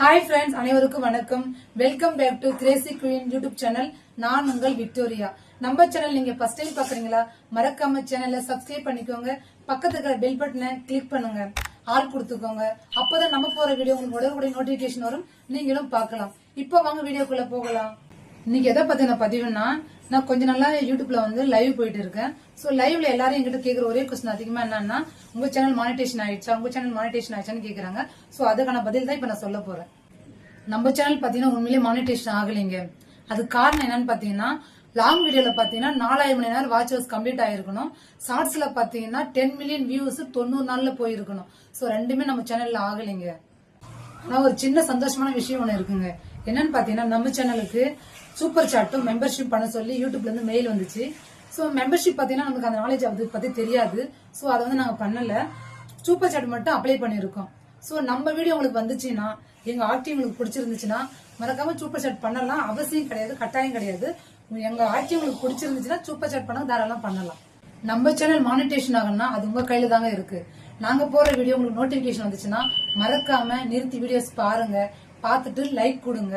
Hi friends அனைவருக்கும் வணக்கம். Welcome back to crazy queen YouTube channel நான் உங்கள் விக்டோரியா. நம்ம சேனல் நீங்க ஃபர்ஸ்ட் டைம் பாக்குறீங்களா மறக்காம சேனலை சப்ஸ்கிரைப் பண்ணிக்கோங்க. பக்கத்துல இருக்கிற பெல் பட்டனை கிளிக் பண்ணுங்க. ஆள் கொடுத்துக்கோங்க. அப்பதான் நம்ம போற வீடியோ உங்களுக்கு உடனுக்குடைய நோட்டிபிகேஷன் வரும். நீங்களும் பார்க்கலாம். இப்போ வாங்க வீடியோக்குள்ள போகலாம். இன்னைக்கு எதை பத்தின பதிவுன்னா நான் கொஞ்ச நாளா யூடியூப்ல வந்து லைவ் போயிட்டு இருக்கேன். சோ லைவ்ல எல்லாரும் என்கிட்ட கேக்குற ஒரே கொஸ்டின் அதிகமா என்னன்னா உங்க சேனல் மானிட்டேஷன் ஆயிடுச்சா? உங்க சேனல் மானிட்டேஷன் ஆயிடுச்சான்னு கேக்குறாங்க. சோ அதுக்கான பதில் தான் இப்ப நான் சொல்ல போறேன். நம்ம சேனல் பாத்தீங்கன்னா உண்மையிலேயே மானிட்டேஷன் ஆகலைங்க. அது காரணம் என்னன்னு பாத்தீங்கன்னா லாங் வீடியோல பாத்தீங்கன்னா நாலாயிரம் மணி நேரம் வாட்ச் ஹவர்ஸ் கம்ப்ளீட் ஆயிருக்கணும் ஷார்ட்ஸ்ல பாத்தீங்கன்னா டென் மில்லியன் வியூஸ் தொண்ணூறு நாள்ல போயிருக்கணும். சோ ரெண்டுமே நம்ம சேனல்ல ஆகலைங்க. ஆனா ஒரு சின்ன சந்தோஷமான விஷயம் ஒண்ணு இருக்குங்க. என்னன்னு பாத்தீங்கன்னா நம்ம சேனலுக்கு சூப்பர் சாட்டும் மெம்பர்ஷிப் பண்ண சொல்லி யூடியூப்ல இருந்து மெயில் வந்துச்சு. ஸோ மெம்பர்ஷிப் பாத்தீங்கன்னா நமக்கு அந்த நாலேஜ் அது பத்தி தெரியாது. ஸோ அதை வந்து நாங்க பண்ணல. சூப்பர் சாட் மட்டும் அப்ளை பண்ணிருக்கோம் ஸோ நம்ம வீடியோ உங்களுக்கு வந்துச்சுன்னா எங்க ஆர்டி உங்களுக்கு பிடிச்சிருந்துச்சுன்னா மறக்காம சூப்பர் சாட் பண்ணலாம். அவசியம் கிடையாது கட்டாயம் கிடையாது. எங்க ஆர்டி உங்களுக்கு பிடிச்சிருந்துச்சுன்னா சூப்பர் சாட் பண்ண தாராளம் பண்ணலாம். நம்ம சேனல் மானிட்டேஷன் ஆகணும்னா அது உங்க கையில தாங்க இருக்கு. நாங்க போற வீடியோ உங்களுக்கு நோட்டிபிகேஷன் வந்துச்சுன்னா மறக்காம நிறுத்தி வீடியோஸ் பாருங்க. பார்த்துட்டு லைக் கொடுங்க.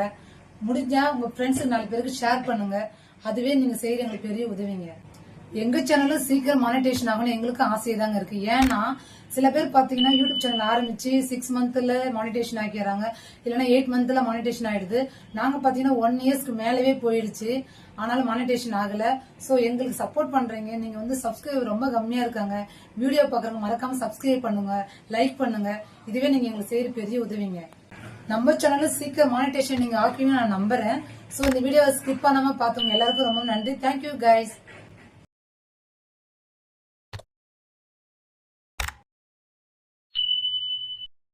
முடிஞ்சா உங்க ஃப்ரெண்ட்ஸுக்கு நாலு பேருக்கு ஷேர் பண்ணுங்க. அதுவே நீங்க செய்யற எங்களுக்கு பெரிய உதவிங்க. எங்க சேனலும் சீக்கிரம் மானிட்டேஷன் ஆகணும் எங்களுக்கு ஆசை தாங்க இருக்கு. ஏன்னா சில பேர் பாத்தீங்கன்னா யூடியூப் சேனல் ஆரம்பிச்சு சிக்ஸ் மந்த்ல மானிட்டேஷன் ஆக்கிடுறாங்க. இல்லைன்னா எயிட் மந்த்ல மானிட்டேஷன் ஆயிடுது. நாங்க பாத்தீங்கன்னா ஒன் இயர்ஸ்க்கு மேலவே போயிடுச்சு. ஆனாலும் மானிட்டேஷன் ஆகல. சோ எங்களுக்கு சப்போர்ட் பண்றீங்க. நீங்க வந்து சப்ஸ்கிரைபர் ரொம்ப கம்மியா இருக்காங்க. வீடியோ பாக்குறவங்க மறக்காம சப்ஸ்கிரைப் பண்ணுங்க. லைக் பண்ணுங்க. இதுவே நீங்க எங்களுக்கு செய்யற பெரிய உதவிங்க. நம்ம சேனலும் சீக்கிரம் மானிட்டேஷன் நீங்க ஆக்குவீங்கன்னு நான் நம்புறேன். சோ இந்த வீடியோ ஸ்கிப் பண்ணாம பாத்தவங்க எல்லாருக்கும் ரொம்ப நன்றி. Thank you guys